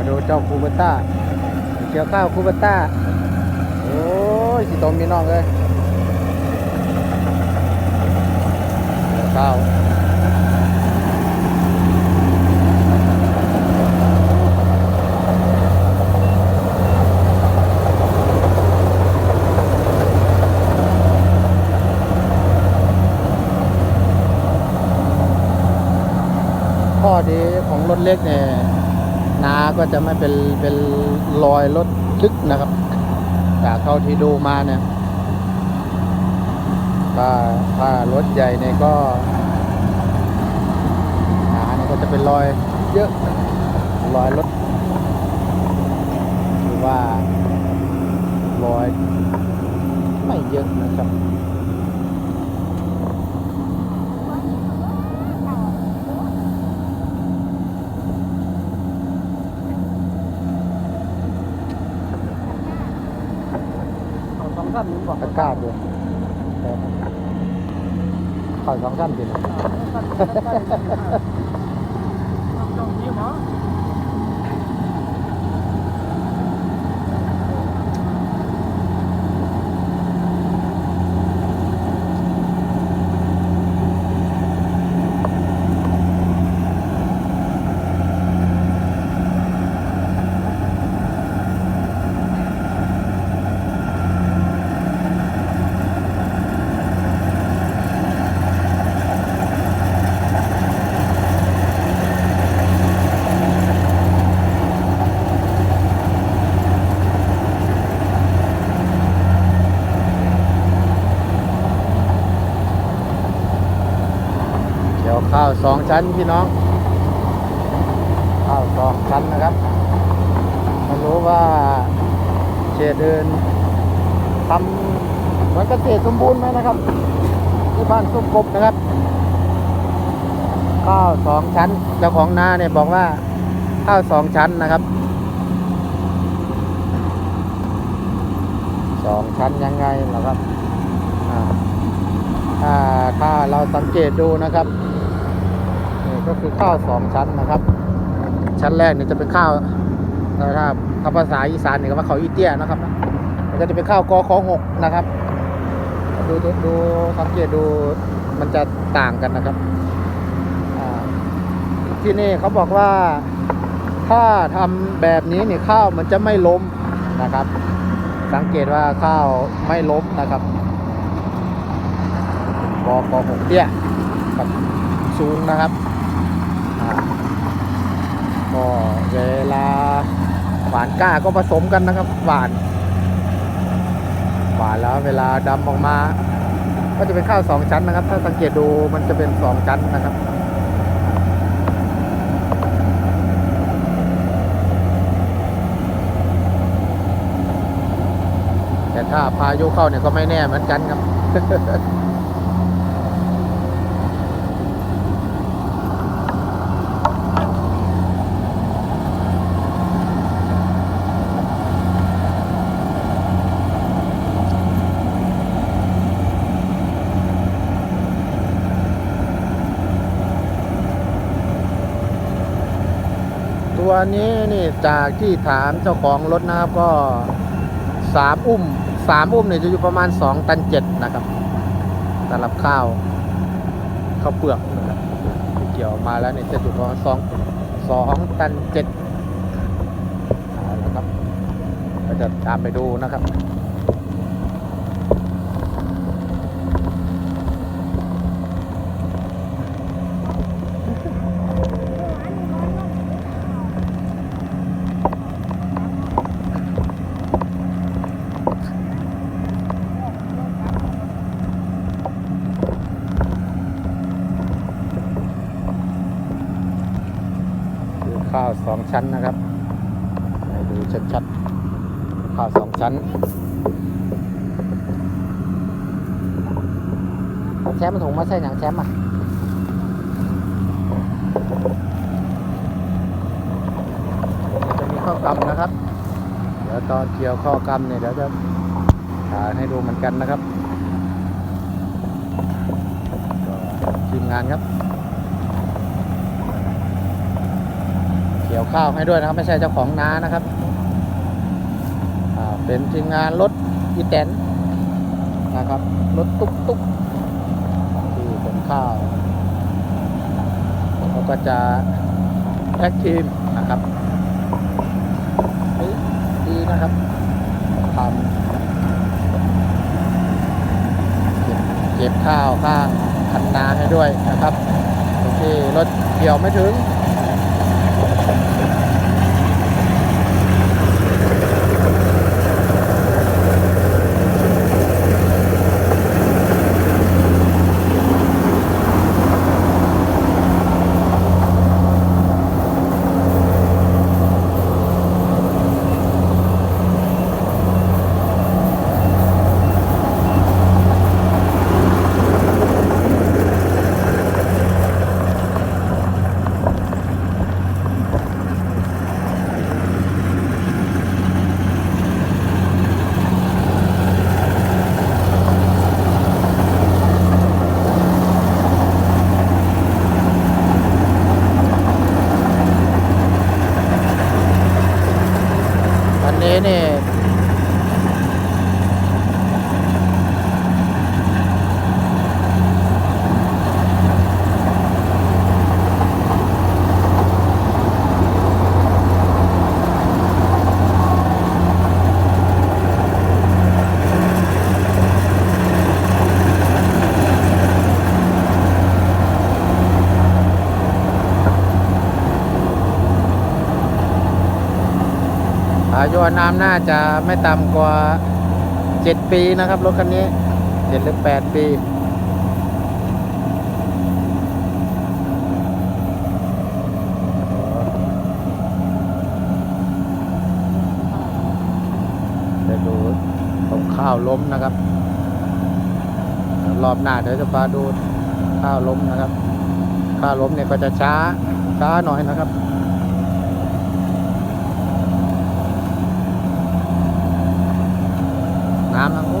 มาดูเจ้าคูเบต้าเกี่ยวข้าวคูเบต้า โอ้ยสิตมมีน้องเลยเกี่ยวข้าวข้อดีของรถเล็กเนี่ย นาก็จะไม่เป็นเป็นรอยรถลึกนะครับ จากเท่าที่ดูมาเนี่ยถ้าถ้ารถใหญ่เนี่ยก็หนาเนี่ยก็จะเป็นรอยเยอะรอยรถหรือว่ารอยไม่เยอะนะครับ สองท่านหนึ่งบอกตะกร้าด้วยขอสองท่านสินะจงยิ้มเหรอ เดี๋ยวข้าวสองชั้นพี่น้อง ข้าวสองชั้นนะครับไมารู้ว่าเขตเดินทำเหมือนเกษตรสมบูรณ์ไหมนะครับ ที่บ้านสุกกบนะครับ ข้าวสองชั้นเจ้าของนาเนี่ยบอกว่าข้าวสองชั้นนะครับสองชั้นยังไงเหรอครับถ้าถ้าเราสังเกตดูนะครับ ก็คือข้าวสองชั้นนะครับ ชั้นแรกเนี่ยจะเป็นข้าวเอ่อถ้าถ้าภาษาอีสานเนี่ยก็ว่าเขาวอีเตี้ยนะครับมันก็จะเป็นข้าวกอขอหกนะครับ ดูดูสังเกตดูมันจะต่างกันนะครับที่นี่เขาบอกว่าถ้าทำแบบนี้เนี่ยข้าวมันจะไม่ล้มนะครับ สังเกตว่าข้าวไม่ล้มนะครับกอกอหกเตี้ยกับสูงนะครับ ก็เวลาหวานก้าก็ผสมกันนะครับ หวาน หวานแล้วเวลาดำออกมา ก็จะเป็นข้าวสองชั้นนะครับ ถ้าสังเกตดูมันจะเป็นสองชั้นนะครับแต่ถ้าพายุเข้าเนี่ยก็ไม่แน่เหมือนกันครับ นี้นี่จากที่ถามเจ้าของรถนะครับก็สามอุ้มสามอุ้มเนี่ยจะอยู่ประมาณสองตันเจ็ดนะครับสำหรับข้าวข้าวเปลือกนะครับที่เกี่ยวมาแล้วเนี่ยจะอยู่ประมาณสองสองตันเจ็ดนะครับก็จะตามไปดูนะครับาวสองชั้นนะครับให้ดูชัดๆข้าวสองชั้นแชมป์ถุงมาใส่หนังแชมป์อะจะมีข้าวกำนะครับ เดี๋ยวตอนเกี่ยวข้าวกำเนี่ยเดี๋ยวจะถ่ายให้ดูเหมือนกันนะครับทีมงานครับ เกี่ยวข้าวให้ด้วยนะครับ ไม่ใช่เจ้าของนานะครับเป็นทีมงานรถอีแตนนะครับรถตุ๊กตุ๊กที่ขนข้าวเขาก็จะแพ็กทีมนะครับเฮ้ยดีนะครับทำเก็บเก็บข้าวข้างคันนาให้ด้วยนะครับที่รถเกี่ยวไม่ถึง วันนี้นี่ อายุอนามน่าจะไม่ต่ำกว่า 7 ปีนะครับรถคันนี้7หรือ8 ปีไปดูตรงข้าวล้มนะครับ รอบหน้าเดี๋ยวจะพาดูข้าวล้มนะครับ ข้าวล้มเนี่ยก็จะช้าช้าหน่อยนะครับ น้ำนะโอ้